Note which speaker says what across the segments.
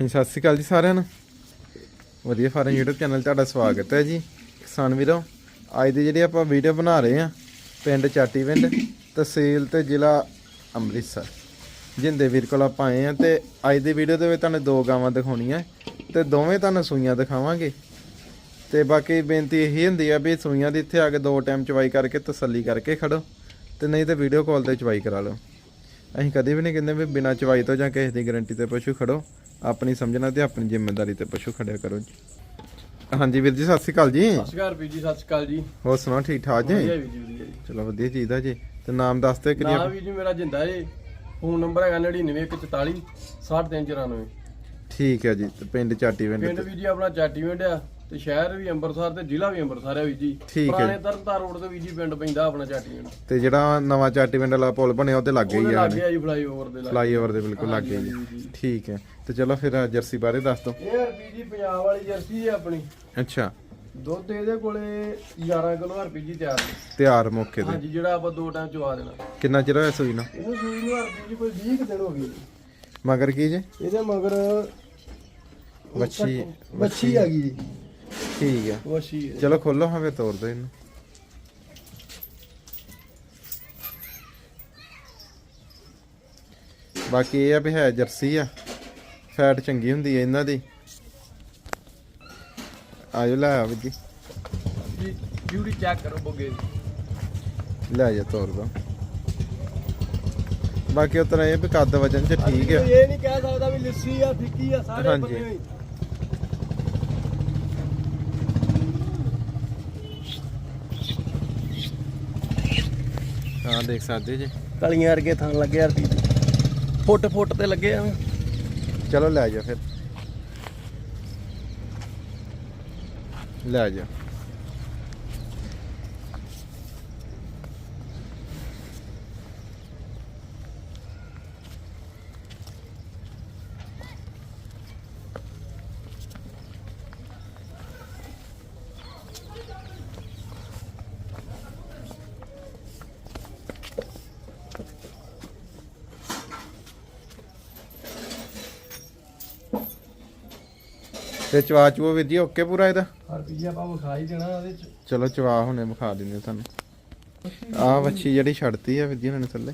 Speaker 1: ਹਾਂਜੀ, ਸਤਿ ਸ਼੍ਰੀ ਅਕਾਲ ਜੀ ਸਾਰਿਆਂ ਨੂੰ। ਵਧੀਆ ਫਾਰਮ YouTube ਚੈਨਲ ਤੁਹਾਡਾ ਸਵਾਗਤ ਹੈ ਜੀ। ਕਿਸਾਨ ਵੀਰੋ, ਅੱਜ ਦੀ ਜਿਹੜੀ ਆਪਾਂ ਵੀਡੀਓ ਬਣਾ ਰਹੇ ਆ ਪਿੰਡ ਚਾਟੀ ਪਿੰਡ, ਤਹਿਸੀਲ ਤੇ ਜ਼ਿਲ੍ਹਾ ਅੰਮ੍ਰਿਤਸਰ। ਜਿੰਦੇ ਵੀਰ ਕੋਲ ਆਪਾਂ ਆਏ ਆ ਤੇ ਅੱਜ ਦੀ ਵੀਡੀਓ ਦੇ ਵਿੱਚ ਤੁਹਾਨੂੰ ਦੋ ਗਾਵਾਂ ਦਿਖਾਉਣੀਆਂ ਤੇ ਦੋਵੇਂ ਤੁਹਾਨੂੰ ਸੂਈਆਂ ਦਿਖਾਵਾਂਗੇ। ਤੇ ਬਾਕੀ ਬੇਨਤੀ ਇਹੀ ਹੁੰਦੀ ਆ ਵੀ ਸੂਈਆਂ ਦੀ ਇੱਥੇ ਆ ਕੇ ਦੋ ਟਾਈਮ ਚਵਾਈ ਕਰਕੇ ਤਸੱਲੀ ਕਰਕੇ ਖੜੋ ਤੇ ਨਹੀਂ ਤੇ ਵੀਡੀਓ ਕਾਲ ਤੇ ਚਵਾਈ ਕਰਾ ਲਓ। ਅਸੀਂ ਕਦੇ ਵੀ ਨਹੀਂ ਕਹਿੰਦੇ ਵੀ ਬਿਨਾਂ ਚਵਾਈ ਤੋਂ ਜਾਂ ਕਿਸੇ ਦੀ ਗਾਰੰਟੀ ਤੇ ਪਸ਼ੂ ਖੜੋ। ਆਪਣੀ ਸਮਝਣਾ ਤੇ ਆਪਣੀ ਜ਼ਿੰਮੇਵਾਰੀ ਤੇ ਪਸ਼ੂ ਖੜਿਆ ਕਰੋ ਜੀ। ਹਾਂਜੀ ਵੀਰ ਜੀ ਸਤਿ ਸ਼੍ਰੀ ਅਕਾਲ ਜੀ।
Speaker 2: ਸਤਿ ਸ਼੍ਰੀ ਅਕਾਲ ਵੀਰ ਜੀ ਸਤਿ ਸ਼੍ਰੀ ਅਕਾਲ ਜੀ।
Speaker 1: ਹੋਰ ਸੁਣਾਓ ਠੀਕ ਠਾਕ ਜੀ?
Speaker 2: ਵਧੀਆ ਵੀਰ ਜੀ ਵਧੀਆ ਜੀ।
Speaker 1: ਚਲੋ ਵਧੀਆ ਚੀਜ਼ ਜੀ। ਤੇ ਨਾਮ ਦੱਸ ਦਿਓ ਕਿਹੜੀ
Speaker 2: ਨਾਮ ਵੀਰ ਜੀ ਮੇਰਾ ਜਿੰਦਾ ਏ। ਫੋਨ ਨੰਬਰ ਹੈਗਾ 99144 6394
Speaker 1: ਠੀਕ ਹੈ ਜੀ ਤੇ ਪਿੰਡ ਚਾਟੀਵਿੰਡ
Speaker 2: ਪਿੰਡ ਵੀਰ ਜੀ ਆਪਣਾ ਚਾਟੀਵਿੰਡ ਆ। ਤੇ ਸ਼ਹਿਰ ਵੀ ਅੰਮ੍ਰਿਤਸਰ ਤੇ ਜ਼ਿਲ੍ਹਾ ਵੀ ਅੰਮ੍ਰਿਤਸਰ ਆ ਵੀਰ ਜੀ।
Speaker 1: ਠੀਕ ਹੈ।
Speaker 2: ਪੁਰਾਣੇ ਤਰਨਤਾਰ ਰੋਡ ਤੇ ਵੀਰ ਜੀ ਪਿੰਡ ਪੈਂਦਾ ਆਪਣਾ ਚਾਟੀਵਿੰਡ
Speaker 1: ਤੇ ਜਿਹੜਾ ਨਵਾਂ ਚਾਟੀਵਿੰਡ ਵਾਲਾ ਪੁਲ ਬਣਿਆ ਉਹਦੇ ਲੱਗੇ
Speaker 2: ਉਹਦੇ
Speaker 1: ਹੀ ਆ
Speaker 2: ਲੱਗੇ ਆ ਜੀ ਫਲਾਈਓਵਰ ਦੇ ਲੱਗੇ
Speaker 1: ਫਲਾਈਓਵਰ ਦੇ ਬਿਲਕੁਲ ਲੱਗੇ ਜੀ। ਠੀਕ ਹੈ। ਤੇ ਚਲੋ ਫਿਰ ਜਰਸੀ ਬਾਰੇ ਦੱਸ ਦਿਓ।
Speaker 2: ਇਹ ਵੀਰ ਜੀ ਪੰਜਾਬ ਵਾਲੀ ਜਰਸੀ ਹੈ ਆਪਣੀ।
Speaker 1: ਅੱਛਾ।
Speaker 2: ਦੁੱਧ ਇਹਦੇ ਕੋਲੇ 11 ਕਿਲੋ ਰੁਪਏ ਜੀ ਤਿਆਰ। ਨੇ
Speaker 1: ਤਿਆਰ ਮੌਕੇ ਤੇ।
Speaker 2: ਹਾਂਜੀ ਜਿਹੜਾ ਆਪਾਂ ਦੋ ਟਾਈਮ ਚਵਾ ਦੇਣਾ।
Speaker 1: ਕਿੰਨਾ ਚਿਰ ਹੋਇਆ ਸੂਈ ਨੂੰ?
Speaker 2: ਇਹਨੂੰ ਸੂਈ ਨੂੰ ਰੁਪਏ ਜੀ ਕੋਈ 20 ਕੁ ਦਿਨ ਹੋ ਗਏ ਜੀ।
Speaker 1: ਮਗਰ ਕੀ ਜੀ?
Speaker 2: ਇਹਦੇ ਮਗਰ
Speaker 1: ਵੱਛੀ
Speaker 2: ਵੱਛੀ ਆ ਗਈ ਜੀ।
Speaker 1: ਠੀਕ ਹੈ
Speaker 2: ਵੱਛੀ ਹੈ।
Speaker 1: ਚਲੋ ਖੋਲੋ ਹਾਂ ਫਿਰ ਤੋੜ ਦਿਓ ਇਹਨੂੰ। ਬਾਕੀ ਇਹ ਆ ਵੀ ਹੈ ਜਰਸੀ ਆ। ਫੈਟ ਚੰਗੀ ਹੁੰਦੀ ਹੈ ਇਹਨਾਂ ਦੀ। ਆਜੋ ਲੈ ਆ ਜੀ।
Speaker 2: ਜੀ ਬਿਊਟੀ ਚੈੱਕ ਕਰੋ ਬੁੱਗੇ ਦੀ।
Speaker 1: ਲੈ ਜਾ ਤੋੜ ਦੋ। ਬਾਕੀ ਉਤਰਾ ਇਹ ਵੀ ਕੱਦ ਵਜਨ ਚ ਠੀਕ ਆ।
Speaker 2: ਇਹ ਨਹੀਂ ਕਹਿ ਸਕਦਾ ਵੀ ਲੱਸੀ ਆ ਫਿੱਕੀ ਆ ਸਾਰੇ
Speaker 1: ਹਾਂਜੀ।
Speaker 2: ਬੰਨੇ ਹੋਈ।
Speaker 1: ਹਾਂ ਦੇਖ ਸਕਦੇ ਜੀ।
Speaker 2: ਕਲੀਆਂ ਵਰਗੇ ਥਾਂ ਲੱਗੇ ਯਾਰ ਫੁੱਟ ਫੁੱਟ ਤੇ ਲੱਗੇ ਆ।
Speaker 1: ਚਲੋ ਲੈ ਜਾ ਫਿਰ। ਲੈ ਜਾ। ਤੇ ਚਵਾ ਚੂਆ ਵੀਰ ਜੀ ਓਕੇ ਪੂਰਾ ਇਹਦਾ?
Speaker 2: ਹਰ ਪੀਜੀ ਆਪਾਂ ਵਿਖਾ ਹੀ ਦੇਣਾ ਉਹਦੇ ਚ।
Speaker 1: ਚਲੋ ਚਵਾ ਹੁਣੇ ਵਿਖਾ ਦਿੰਦੇ ਤੁਹਾਨੂੰ। ਆਹ ਵੱਛੀ ਜਿਹੜੀ ਛੱਡਤੀ ਆ ਵੀਰ ਜੀ ਉਹਨਾਂ ਨੇ ਥੱਲੇ।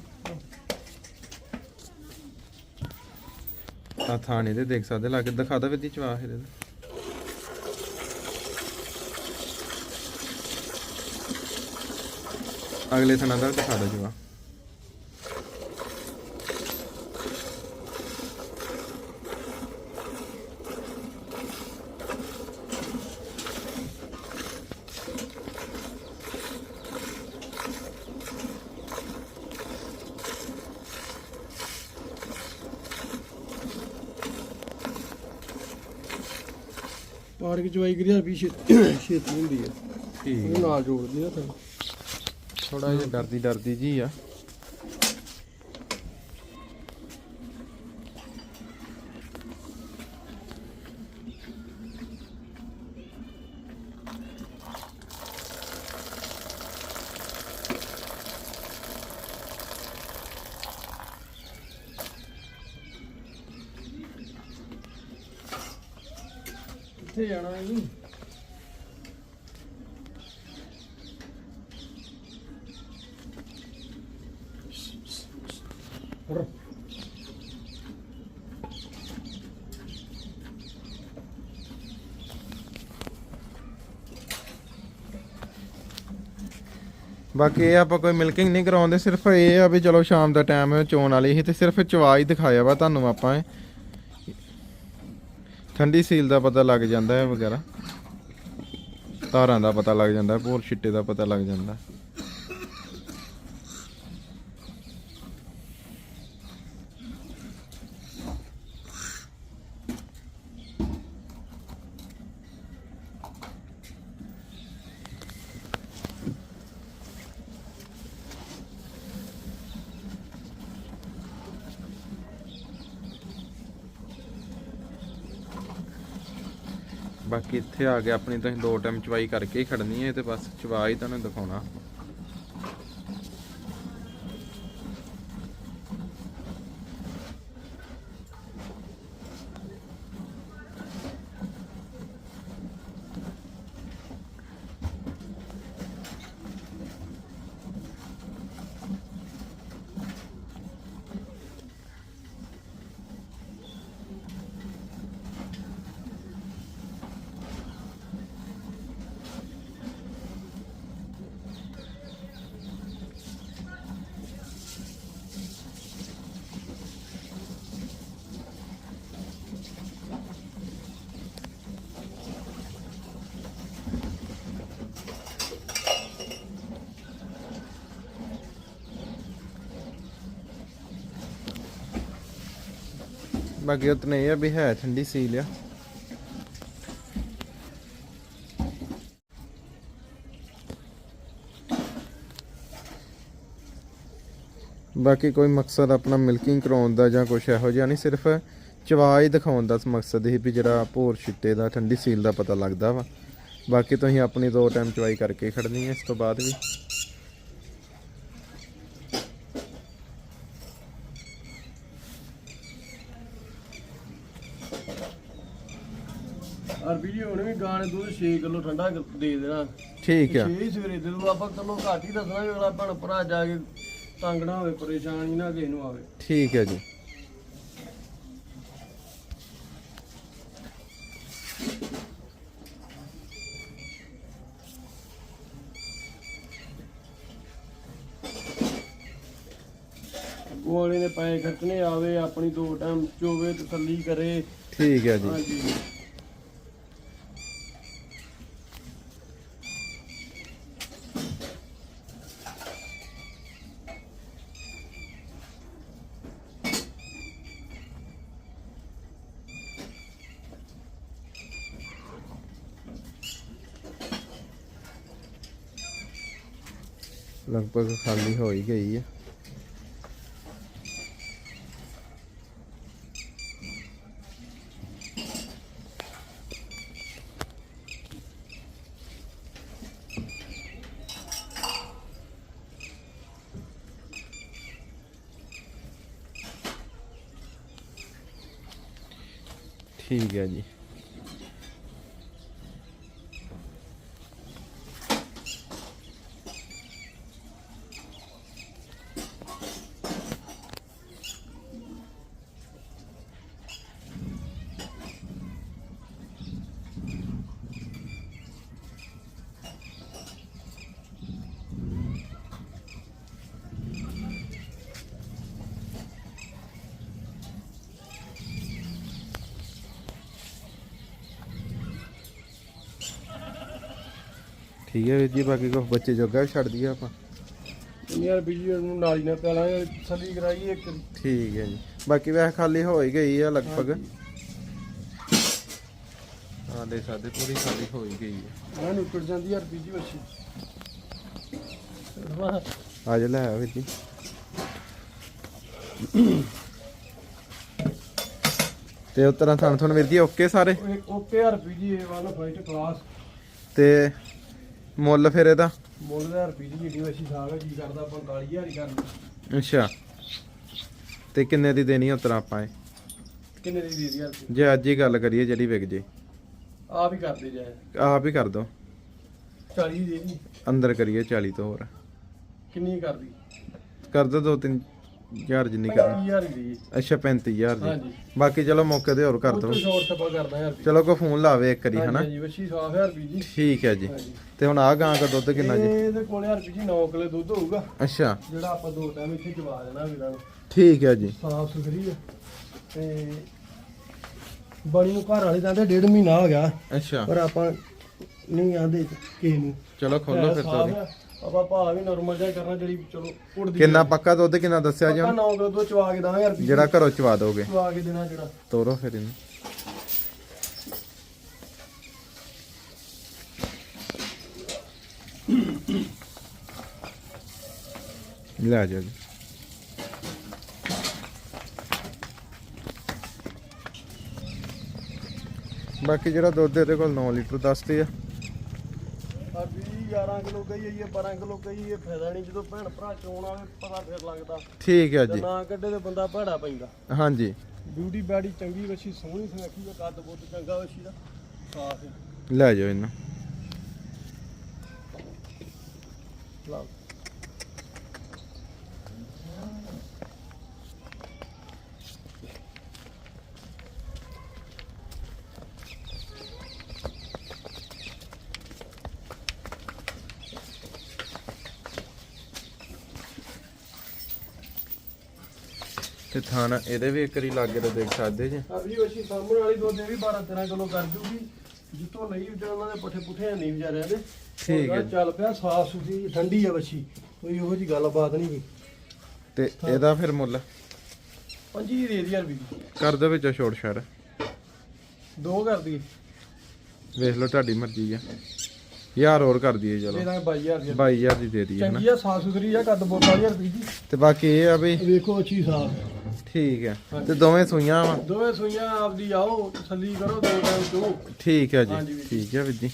Speaker 1: ਆ ਥਾਣੇ ਦੇ ਦੇਖ ਸਕਦੇ ਲਾ ਕੇ ਦਿਖਾ ਦੋ ਵੀਰ ਜੀ ਚਵਾ ਇਹਦੇ। ਅਗਲੇ ਥਾਣਾ ਦਾ ਦਿਖਾ ਦੋ ਜਵਾ
Speaker 2: ਪਾਰਕ ਕਰੀ ਹਰ ਪੀਜੀ ਛੇਤੀ ਹੁੰਦੀ ਆ।
Speaker 1: ਠੀਕ।
Speaker 2: ਨਾਲ ਜੋੜਦੀ ਆ ਤਾਂ
Speaker 1: ਥੋੜਾ ਜਿਹਾ ਡਰਦੀ ਡਰਦੀ ਜੀ ਆ।
Speaker 2: ਕਿੱਥੇ ਜਾਣਾ ਹੈ ਜੀ
Speaker 1: ਬਾਕੀ ਇਹ ਆਪਾਂ ਕੋਈ ਮਿਲਕਿੰਗ ਨਹੀਂ ਕਰਾਉਂਦੇ, ਸਿਰਫ ਇਹ ਆ ਵੀ ਚਲੋ ਸ਼ਾਮ ਦਾ ਟਾਈਮ ਹੈ, ਚੋਣ ਵਾਲੀ ਸੀ ਤੇ ਸਿਰਫ ਚਵਾ ਹੀ ਦਿਖਾਇਆ ਵਾ ਤੁਹਾਨੂੰ ਆਪਾਂ ਠੰਡੀ ਸੀਲ ਦਾ ਪਤਾ ਲੱਗ ਜਾਂਦਾ ਹੈ ਵਗੈਰਾ। ਤਾਰਾਂ ਦਾ ਪਤਾ ਲੱਗ ਜਾਂਦਾ ਭੋਰ ਛਿੱਟੇ ਦਾ ਪਤਾ ਲੱਗ ਜਾਂਦਾ ਬਾਕੀ ਇੱਥੇ ਆ ਕੇ ਆਪਣੀ ਤੁਸੀਂ ਦੋ ਟਾਈਮ ਚਵਾਈ ਕਰਕੇ ਹੀ ਖੜਨੀ ਹੈ ਤੇ ਬਸ ਚਵਾ ਹੀ ਤੁਹਾਨੂੰ ਦਿਖਾਉਣਾ। ਬਾਕੀ ਉਤਨੇ ਇਹ ਆ ਵੀ ਹੈ ਠੰਡੀ ਸੀਲ ਆ। ਬਾਕੀ ਕੋਈ ਮਕਸਦ ਆਪਣਾ ਮਿਲਕਿੰਗ ਕਰਾਉਣ ਦਾ ਜਾਂ ਕੁਝ ਇਹੋ ਜਿਹਾ ਨਹੀਂ, ਸਿਰਫ ਚਵਾ ਹੀ ਦਿਖਾਉਣ ਦਾ ਮਕਸਦ ਹੀ ਵੀ ਜਿਹੜਾ ਭੋਰ ਛਿੱਟੇ ਦਾ, ਠੰਡੀ ਸੀਲ ਦਾ ਪਤਾ ਲੱਗਦਾ ਵਾ। ਬਾਕੀ ਤੁਸੀਂ ਆਪਣੀ ਦੋ ਟਾਈਮ ਚਵਾਈ ਕਰਕੇ ਖੜਨੀ ਹੈ, ਇਸ ਤੋਂ ਬਾਅਦ ਵੀ।
Speaker 2: ਹੁਣ ਵੀ ਗਾਣੇ ਦੁੱਧ 6 ਕਿਲੋ ਠੰਡਾ ਕਰ- ਦੇ ਦੇਣਾ।
Speaker 1: ਠੀਕ ਆ।
Speaker 2: 6 ਹੀ ਸਵੇਰੇ ਦੇ ਦੂ ਆਪਾਂ ਤੁਹਾਨੂੰ ਘੱਟ ਹੀ ਦੱਸਣਾ ਵੀ ਅਗਲਾ ਭੈਣ ਭਰਾ ਜਾ ਕੇ ਤੰਗ ਨਾ ਹੋਵੇ ਪਰੇਸ਼ਾਨੀ ਨਾ ਕਿਸੇ ਨੂੰ ਆਵੇ।
Speaker 1: ਠੀਕ ਹੈ ਜੀ।
Speaker 2: ਗੋਲੇ ਨੇ ਪੈਸੇ ਖਰਚਣੇ ਆਵੇ ਆਪਣੀ ਦੋ ਟਾਈਮ ਚੋਵੇ ਤਸੱਲੀ ਕਰੇ।
Speaker 1: ਠੀਕ ਹੈ ਜੀ।
Speaker 2: ਹਾਂਜੀ।
Speaker 1: ਲਗਭਗ ਖਾਲੀ ਹੋ ਹੀ ਗਈ ਹੈ ਠੀਕ ਹੈ ਜੀ ਠੀਕ ਹੈ ਵੀਰ ਜੀ ਬਾਕੀ ਕੋ ਬੱਚੇ ਜੋਗਾ ਵੀ ਛੱਡ ਦਈਏ ਆਪਾਂ।
Speaker 2: ਯਾਰ ਵੀਡੀਓ ਨੂੰ ਨਾਲੀ ਨਾਲ ਪਹਿਲਾਂ ਤਸੱਲੀ ਕਰਾਈ ਇੱਕ ਵਾਰੀ।
Speaker 1: ਠੀਕ ਹੈ ਜੀ। ਬਾਕੀ ਵੈਸੇ ਖਾਲੀ ਹੋ ਹੀ ਗਈ ਆ ਲਗਭਗ। ਹਾਂ ਦੇ ਸਾਡੇ ਪੂਰੀ ਖਾਲੀ ਹੋ ਹੀ ਗਈ ਹੈ
Speaker 2: ਮੈਂ ਨਿਕਲ ਜਾਂਦੀ ਯਾਰ ਬੀਜੀ ਬੱਚੀ
Speaker 1: ਆ ਜਾ ਲੈ ਆ ਵੀਰ ਜੀ। ਤੇ ਉਸ ਤਰ੍ਹਾਂ ਤੁਹਾਨੂੰ ਤੁਹਾਨੂੰ ਵੀਰ ਜੀ ਓਕੇ ਸਾਰੇ?
Speaker 2: ਓਕੇ ਯਾਰ ਬੀਜੀ ਇਹ ਵਾਲਾ ਫਾਈਟ ਕਲਾਸ
Speaker 1: ਤੇ ਮੁੱਲ ਫਿਰ ਇਹਦਾ?
Speaker 2: ਮੁੱਲ ਦਾ ਰੁਪਈਏ ਦੀ ਏਡੀ ਵਸੀ ਸਾਗ ਕੀ ਕਰਦਾ 45000 ਹੀ ਕਰਨਾ
Speaker 1: ਅੱਛਾ। ਤੇ ਕਿੰਨੇ ਦੀ ਦੇਣੀ ਉਸ ਤਰ੍ਹਾਂ ਆਪਾਂ ਇਹ?
Speaker 2: ਕਿੰਨੇ ਦੀ ਦੇ ਦੀ ਯਾਰ
Speaker 1: ਜੇ ਅੱਜ ਹੀ ਗੱਲ ਕਰੀਏ ਜਿਹੜੀ ਵਿਕ ਜੇ।
Speaker 2: ਆਪ ਹੀ ਕਰਦੇ ਜਾਏ
Speaker 1: ਆਪ ਹੀ ਕਰ ਦੋ।
Speaker 2: 40 ਦੀ ਦੇ ਦੀ
Speaker 1: ਅੰਦਰ ਕਰੀਏ 40 ਤੋਂ ਹੋਰ।
Speaker 2: ਕਿੰਨੀ ਕਰਦੀ?
Speaker 1: ਕਰ ਦੋ ਦੋ ਤਿੰਨ ਹਜ਼ਾਰ ਜਿੰਨੀ ਕਰਨੀ।
Speaker 2: 35000 ਦੀ ਦੇ।
Speaker 1: ਅੱਛਾ 35000 ਦੀ।
Speaker 2: ਹਾਂਜੀ।
Speaker 1: ਬਾਕੀ ਚਲੋ ਮੌਕੇ ਤੇ ਹੋਰ ਕਰ
Speaker 2: ਉਹ ਸਪਾ ਕਰਦਾ ਯਾਰ
Speaker 1: ਚਲੋ ਕੋ ਫੋਨ ਲਾਵੇ ਇੱਕ ਵਾਰੀ ਹਨਾ?
Speaker 2: ਹਾਂਜੀ ਵਸੀ 100000 ਬੀਜੀ
Speaker 1: ਠੀਕ ਹੈ ਜੀ।
Speaker 2: ਹਾਂਜੀ।
Speaker 1: ਤੇ ਹੁਣ ਆ ਗਾਂ ਦਾ ਦੁੱਧ ਕਿੰਨਾ ਜੀ?
Speaker 2: ਇਹਦੇ ਕੋਲ ਯਾਰ ਬੀਜੀ 9 ਕਿਲੋ ਦੁੱਧ ਹੋਊਗਾ।
Speaker 1: ਅੱਛਾ।
Speaker 2: ਜਿਹੜਾ ਆਪਾਂ ਦੋ ਟਾਈਮ ਇੱਥੇ ਚਵਾ ਦੇਣਾ ਵੀਰਾਂ ਨੂੰ।
Speaker 1: ਠੀਕ ਹੈ ਜੀ।
Speaker 2: ਸਾਫ਼ ਸੁਥਰੀ ਆ। ਤੇ ਬਣੀ ਨੂੰ ਘਰ ਵਾਲੇ ਕਹਿੰਦੇ ਡੇਢ ਮਹੀਨਾ ਹੋ ਗਿਆ।
Speaker 1: ਅੱਛਾ।
Speaker 2: ਪਰ ਆਪਾਂ ਨਹੀਂ ਆਂਦੇ ਕਿਸੇ ਨੂੰ।
Speaker 1: ਚਲੋ ਖੋਲੋ ਫਿਰ
Speaker 2: ਸਾਫ਼ ਆ। ਆਪਾਂ ਭਾਅ ਵੀ ਨਾਰਮਲ ਜਿਹਾ ਕਰਨਾ ਜਿਹੜੀ ਚਲੋ ਉੜਦੀ
Speaker 1: ਕਿੰਨਾ ਪੱਕਾ ਦੁੱਧ ਕਿੰਨਾ ਦੱਸਿਆ ਜੀ
Speaker 2: ਆਪਾਂ
Speaker 1: ਹੁਣ?
Speaker 2: 9 ਕਿਲੋ ਦੁੱਧ ਚਵਾ ਕੇ ਦਾਂਗੇ ਯਾਰ ਵੀ
Speaker 1: ਜਿਹੜਾ ਘਰੋਂ ਚਵਾ ਦੋਗੇ।
Speaker 2: ਚਵਾ ਕੇ ਦੇਣਾ ਜਿਹੜਾ।
Speaker 1: ਤੋਰੋ ਫਿਰ ਇਹਨੂੰ। ਲੈ ਜਾ ਜੀ। ਬਾਕੀ ਜਿਹੜਾ ਦੁੱਧ ਇਹਦੇ ਕੋਲ 9 ਲੀਟਰ ਦੱਸਦੇ ਆ।
Speaker 2: ਆ ਵੀ 11 ਕਿਲੋ ਕਹੀ ਇਹ 12 ਕਿਲੋ ਕਹੀ ਇਹ ਫਾਇਦਾ ਨਹੀਂ ਜਦੋਂ ਭੈਣ ਭਰਾ ਚੋਣ ਆਵੇ ਪਤਾ ਫਿਰ ਲੱਗਦਾ।
Speaker 1: ਠੀਕ ਹੈ
Speaker 2: ਤੇ
Speaker 1: ਜੀ
Speaker 2: ਨਾ ਕੱਢੇ ਤੇ ਬੰਦਾ ਭੈੜਾ ਪੈਂਦਾ।
Speaker 1: ਹਾਂਜੀ।
Speaker 2: ਬਿਊਟੀ ਬਾਡੀ ਚੰਗੀ ਵਛੀ ਸੋਹਣੀ ਸੁਨੱਖੀ ਆ ਕੱਦ ਬੁੱਧ ਚੰਗਾ ਵਛੀ ਦਾ ਸਾਫ਼
Speaker 1: ਲੈ ਜਾਓ ਇਹਨੂੰ।
Speaker 2: ਲਓ।
Speaker 1: ਤੇ ਥਾਣਾ ਇਹਦੇ ਵੀ ਇੱਕ ਵਾਰੀ ਲੱਗੇ ਤਾਂ ਦੇਖ ਸਕਦੇ ਜੇ।
Speaker 2: ਅਗਲੀ ਵਸ਼ੀ ਸਾਹਮਣੇ ਵਾਲੀ ਦੁੱਧ ਇਹ ਵੀ 12 13 ਕਿਲੋ ਕਰ ਜੂਗੀ। ਜਿੱਤੋਂ ਲਈ ਵਿਚਾਰ ਉਹਨਾਂ ਦੇ ਪੱਠੇ ਪੁੱਠੇ ਨਹੀਂ ਵਿਚਾਰਿਆਂ ਦੇ।
Speaker 1: ਠੀਕ ਹੈ।
Speaker 2: ਚੱਲ ਪਿਆ ਸਾਫ਼ ਸੁਥਰੀ ਠੰਡੀ ਆ ਵਸ਼ੀ ਕੋਈ ਉਹੋ ਜੀ ਗੱਲਬਾਤ ਨਹੀਂ ਗੀ।
Speaker 1: ਤੇ ਇਹਦਾ ਫਿਰ ਮੁੱਲ?
Speaker 2: 25000 ਰੁਪਏ
Speaker 1: ਕਰ ਦੇ ਵਿੱਚ ਛੋਟ ਛੜ।
Speaker 2: ਦੋ ਕਰ ਦਈਏ।
Speaker 1: ਵੇਖ ਲਓ ਤੁਹਾਡੀ ਮਰਜ਼ੀ ਆ। ਯਾਰ ਹੋਰ ਕਰ ਦਈਏ ਚਲੋ।
Speaker 2: ਇਹਦਾ 22000 ਦੀ।
Speaker 1: ਦੇ ਦਈਏ
Speaker 2: ਚੰਗੀ ਆ ਸਾਫ਼ ਸੁਥਰੀ ਆ ਕੱਦ ਬੋਤਾ 1000
Speaker 1: ਤੇ ਬਾਕੀ ਇਹ ਆ ਵੀ
Speaker 2: ਵੇਖੋ ਅੱਛੀ ਸਾਫ਼।
Speaker 1: ਠੀਕ ਹੈ। ਤੇ ਦੋਵੇਂ ਸੂਈਆਂ ਵਾ?
Speaker 2: ਦੋਵੇਂ ਸੂਈਆਂ ਆਪਦੀ ਆਓ ਤਸੱਲੀ ਕਰੋ ਦੋ ਟਾਈਮ ਚੋ
Speaker 1: ਠੀਕ ਹੈ ਜੀ। ਠੀਕ ਹੈ ਵੀਰ ਜੀ।